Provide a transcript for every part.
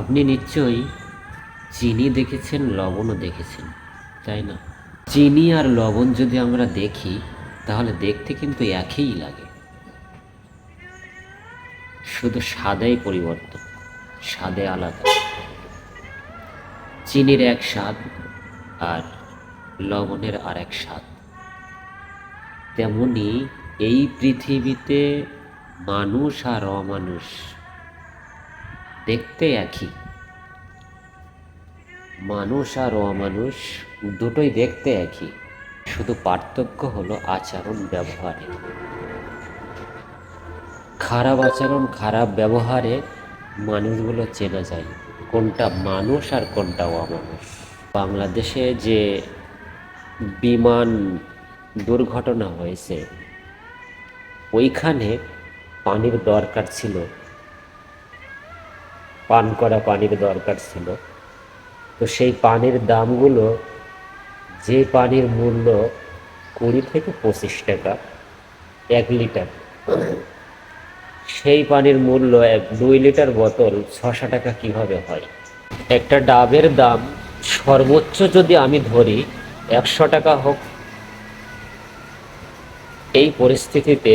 আপনি নিশ্চয়ই চিনি দেখেছেন, লবণও দেখেছেন, তাই না? চিনি আর লবণ যদি আমরা দেখি, তাহলে দেখতে কিন্তু একই লাগে। শুধু স্বাদেই পরিবর্তন, স্বাদে আলাদা। চিনির এক স্বাদ আর লবণের আর এক স্বাদ। তেমনি এই পৃথিবীতে মানুষ আর অমানুষ দেখতে একই। মানুষ আর অমানুষ দুটোই দেখতে একই। শুধু পার্থক্য হলো আচরণ ব্যবহারে। খারাপ আচরণ, খারাপ ব্যবহারে মানুষগুলো চেনা যায় কোনটা মানুষ আর কোনটা অমানুষ। বাংলাদেশে যে বিমান দুর্ঘটনা হয়েছে, ওইখানে পানির দরকার ছিল পান করা পানির দরকার ছিল। তো সেই পানির দামগুলো যে পানির মূল্য কুড়ি থেকে পঁচিশ টাকা এক লিটার, সেই পানির মূল্য এক দুই লিটার বোতল ছশো টাকা কীভাবে হয়? একটা ডাবের দাম সর্বোচ্চ যদি আমি ধরি একশো টাকা হোক, এই পরিস্থিতিতে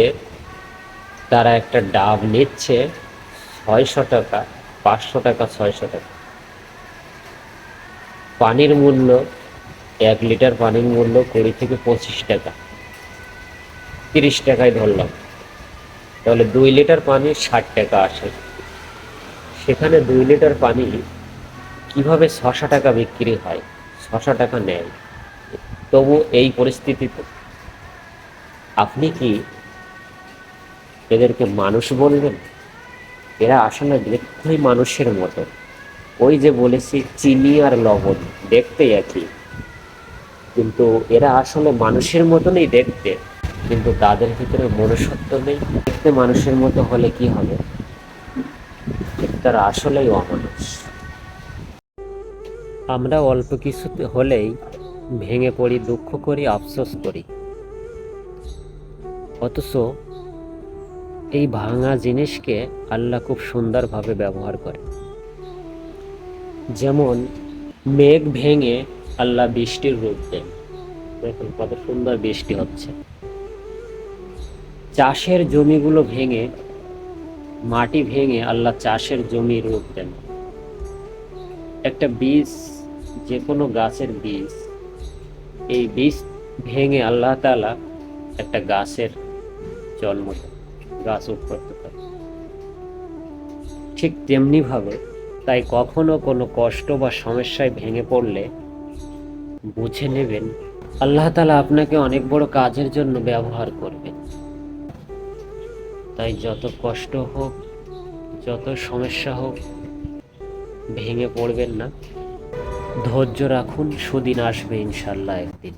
তারা একটা ডাব নিচ্ছে ছয়শো টাকা। পাঁচশো টাকা, ছয়শো টাকা। পানির মূল্য, এক লিটার পানির মূল্য কুড়ি থেকে পঁচিশ টাকা। তিরিশ টাকায় ধরলাম। তাহলে দুই লিটার পানি ষাট টাকা আসে। সেখানে দুই লিটার পানি কীভাবে ছশো টাকা বিক্রি হয়? ছশো টাকা নেয়। তবু এই পরিস্থিতিতে আপনি কি এদেরকে মানুষ বলবেন? এরা আসলে দেখতেই মানুষের মতো। ওই যে বলেছি, চিনি আর লবণ দেখতে একই। কিন্তু এরা আসলে মানুষের মতনই দেখতে। কিন্তু তাদের ভিতরে মনুষ্যত্ব নেই। দেখতে মানুষের মতো হলে কি হবে? তারা আসলেই অমানুষ। আমরা অল্প কিছু হলেই ভেঙে পড়ি, দুঃখ করি, আফসোস করি। অথচ এই ভাঙা জিনিসকে আল্লাহ খুব সুন্দরভাবে ব্যবহার করে। যেমন মেঘ ভেঙে আল্লাহ বৃষ্টির রূপ দেন। দেখুন কত সুন্দর বৃষ্টি হচ্ছে। চাষের জমিগুলো ভেঙে, মাটি ভেঙে আল্লাহ চাষের জমি রূপ দেন। একটা বীজ যে কোনো গাছের বীজ, এই বীজ ভেঙে আল্লাহ তাআলা একটা গাছের জন্ম দেন। গাছ উৎপত্তি করে ঠিক তেমনি ভাবে তাই কখনো কোনো কষ্ট বা সমস্যায় ভেঙে পড়লে বুঝে নেবেন আল্লাহ তালা আপনাকে অনেক বড় কাজের জন্য ব্যবহার করবেন তাই যত কষ্ট হোক, যত সমস্যা হোক, ভেঙে পড়বেন না। ধৈর্য রাখুন, সুদিন আসবে ইনশাল্লাহ একদিন।